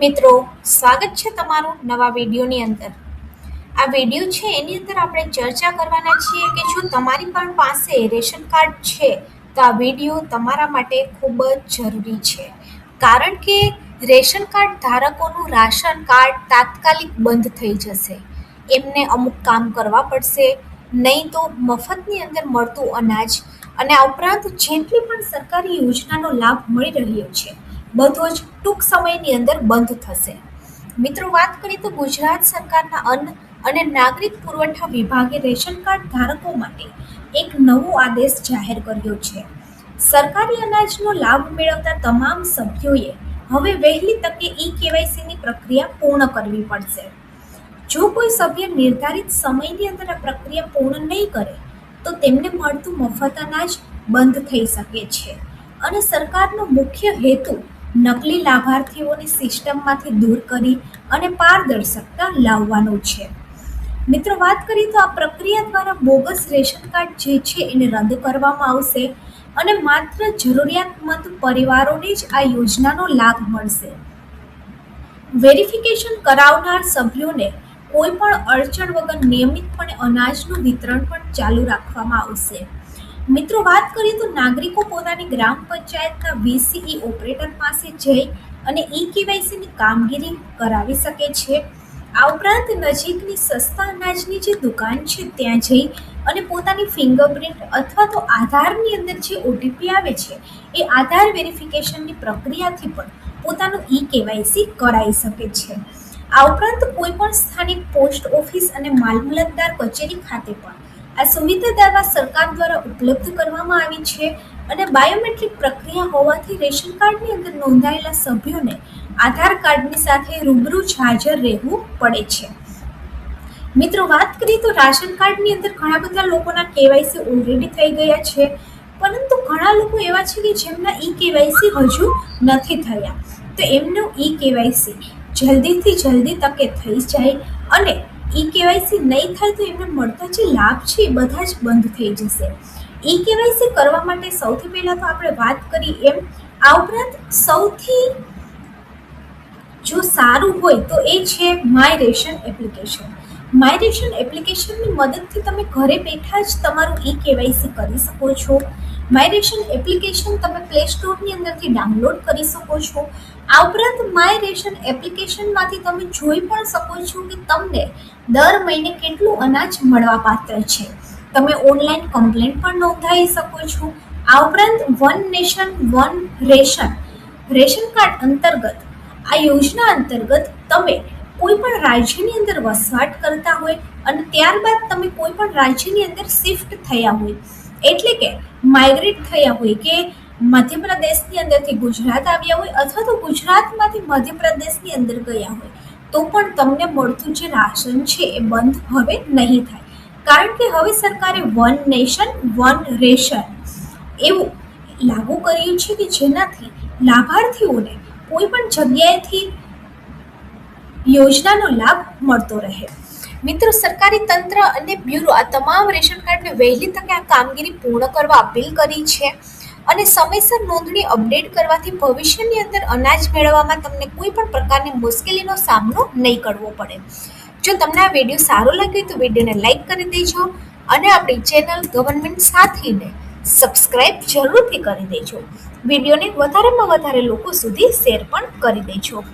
મિત્રો, સ્વાગત છે તમારું નવા વિડીયોની અંદર. આ વીડિયો છે, એની અંદર આપણે ચર્ચા કરવાના છીએ કે જો તમારી પણ પાસે રેશન કાર્ડ છે, તો આ વીડિયો તમારા માટે ખૂબ જ જરૂરી છે. કારણ કે રેશન કાર્ડ ધારકોનું રાશન કાર્ડ તાત્કાલિક બંધ થઈ જશે. એમને અમુક કામ કરવા પડશે, નહીં તો મફતની અંદર મળતું અનાજ અને આ ઉપરાંત જેટલી પણ સરકારી યોજનાનો લાભ મળી રહ્યો છે બધો જ ટૂંક સમયની અંદર બંધ થશે. મિત્રો, વાત કરીએ તો ગુજરાત સરકારના અન્ન અને નાગરિક પુરવઠા વિભાગે રેશન કાર્ડ ધારકો માટે એક નવો આદેશ જાહેર કર્યો છે. સરકારી અનાજનો લાભ મેળવતા તમામ સભ્યોએ હવે વહેલી તકે ઈ કેવાયસીની પ્રક્રિયા પૂર્ણ કરવી પડશે. જો કોઈ સભ્ય નિર્ધારિત સમયની અંદર આ પ્રક્રિયા પૂર્ણ નહીં કરે, તો તેમને મળતું મફત અનાજ બંધ થઈ શકે છે. અને સરકારનો મુખ્ય હેતુ નકલી લાભાર્થીઓની સિસ્ટમમાંથી દૂર કરી અને પારદર્શકતા લાવવાનો છે. મિત્રો, વાત કરીએ તો આ પ્રક્રિયા દ્વારા બોગસ રેશન કાર્ડ જે છે એને રદ કરવામાં આવશે અને માત્ર જરૂરિયાતમંદ પરિવારોને જ આ યોજનાનો લાભ મળશે. વેરિફિકેશન કરાવનાર સભ્યોને કોઈ પણ અડચણ વગર નિયમિતપણે અનાજનું વિતરણ પણ ચાલુ રાખવામાં આવશે. મિત્રો, વાત કરીએ તો નાગરિકો પોતાની ગ્રામ પંચાયતના વીસીઈ ઓપરેટર પાસે જઈ અને ઈ કેવાયસીની કામગીરી કરાવી શકે છે. આ ઉપરાંત નજીકની સસ્તા અનાજની જે દુકાન છે, ત્યાં જઈ અને પોતાની ફિંગરપ્રિન્ટ અથવા તો આધારની અંદર જે ઓટીપી આવે છે, એ આધાર વેરિફિકેશનની પ્રક્રિયાથી પણ પોતાનું ઈ કેવાયસી કરાવી શકે છે. આ ઉપરાંત કોઈ પણ સ્થાનિક પોસ્ટ ઓફિસ અને મામલતદાર કચેરી ખાતે પણ આ સુવિધા દ્વારા સરકાર દ્વારા ઉપલબ્ધ કરવામાં આવી છે અને બાયોમેટ્રિક પ્રક્રિયા હોવાથી રેશન કાર્ડની અંદર નોંધાયેલા સભ્યોને આધાર કાર્ડની સાથે રૂબરૂ જ હાજર રહેવું પડે છે. મિત્રો, વાત કરીએ તો રાશન કાર્ડની અંદર ઘણા બધા લોકોના કેવાયસી ઓલરેડી થઈ ગયા છે, પરંતુ ઘણા લોકો એવા છે કે જેમના ઈ કેવાયસી હજુ નથી થયા. તો એમનું ઈ કેવાયસી જલ્દીથી જલ્દી તકે થઈ જાય અને ઈ કેવાયસી નહીં થાય તો એમને મળતા જે લાભ છે એ બધા જ બંધ થઈ જશે. ઈ કેવાયસી કરવા માટે સૌથી પહેલાં તો આપણે વાત કરી એમ, આ ઉપરાંત સૌથી જો સારું હોય તો એ છે my ration application my ration એપ્લિકેશનની મદદથી તમે ઘરે બેઠા જ તમારું ઈ કેવાયસી કરી શકો છો. માય રેશન એપ્લિકેશન તમે પ્લે સ્ટોરની અંદરથી ડાઉનલોડ કરી શકો છો. આ ઉપરાંત માય રેશન એપ્લિકેશનમાંથી તમે જોઈ પણ શકો છો કે તમને દર મહિને કેટલું અનાજ મળવાપાત્ર છે. તમે ઓનલાઈન કમ્પ્લેન પણ નોંધાવી શકો છો. આ ઉપરાંત one nation, one ration. Ration card અંતર્ગત, આ યોજના અંતર્ગત તમે કોઈ પણ રાજ્યની અંદર વસવાટ કરતા હોય અને ત્યારબાદ તમે કોઈ પણ રાજ્યની અંદર શિફ્ટ થયા હોય, એટલે કે માઇગ્રેટ થયા હોય કે મધ્યપ્રદેશની અંદરથી ગુજરાત આવ્યા હોય અથવા તો ગુજરાતમાંથી મધ્યપ્રદેશની અંદર ગયા હોય, તો પણ તમને મળતું જે રાશન છે એ બંધ હવે નહીં થાય. કારણ કે હવે સરકારે વન નેશન, વન રેશન એવું લાગુ કર્યું છે કે જેનાથી લાભાર્થીઓને કોઈ પણ જગ્યાએથી યોજનાનો લાભ મળતો રહે. મિત્રો, સરકારી તંત્ર અને બ્યુરો આ તમામ રેશન કાર્ડને વહેલી તકે આ કામગીરી પૂર્ણ કરવા અપીલ કરી છે. અને સમયસર નોંધણી અપડેટ કરવાથી ભવિષ્યની અંદર અનાજ મેળવવામાં તમને કોઈ પણ પ્રકારની મુશ્કેલીનો સામનો નહીં કરવો પડે. જો તમને આ વીડિયો સારો લાગ્યો તો વિડીયોને લાઇક કરી દેજો અને આપણી ચેનલ ગવર્મેન્ટ સાથીને સબસ્ક્રાઈબ જરૂરથી કરી દેજો. વિડીયોને વધારેમાં વધારે લોકો સુધી શેર પણ કરી દેજો.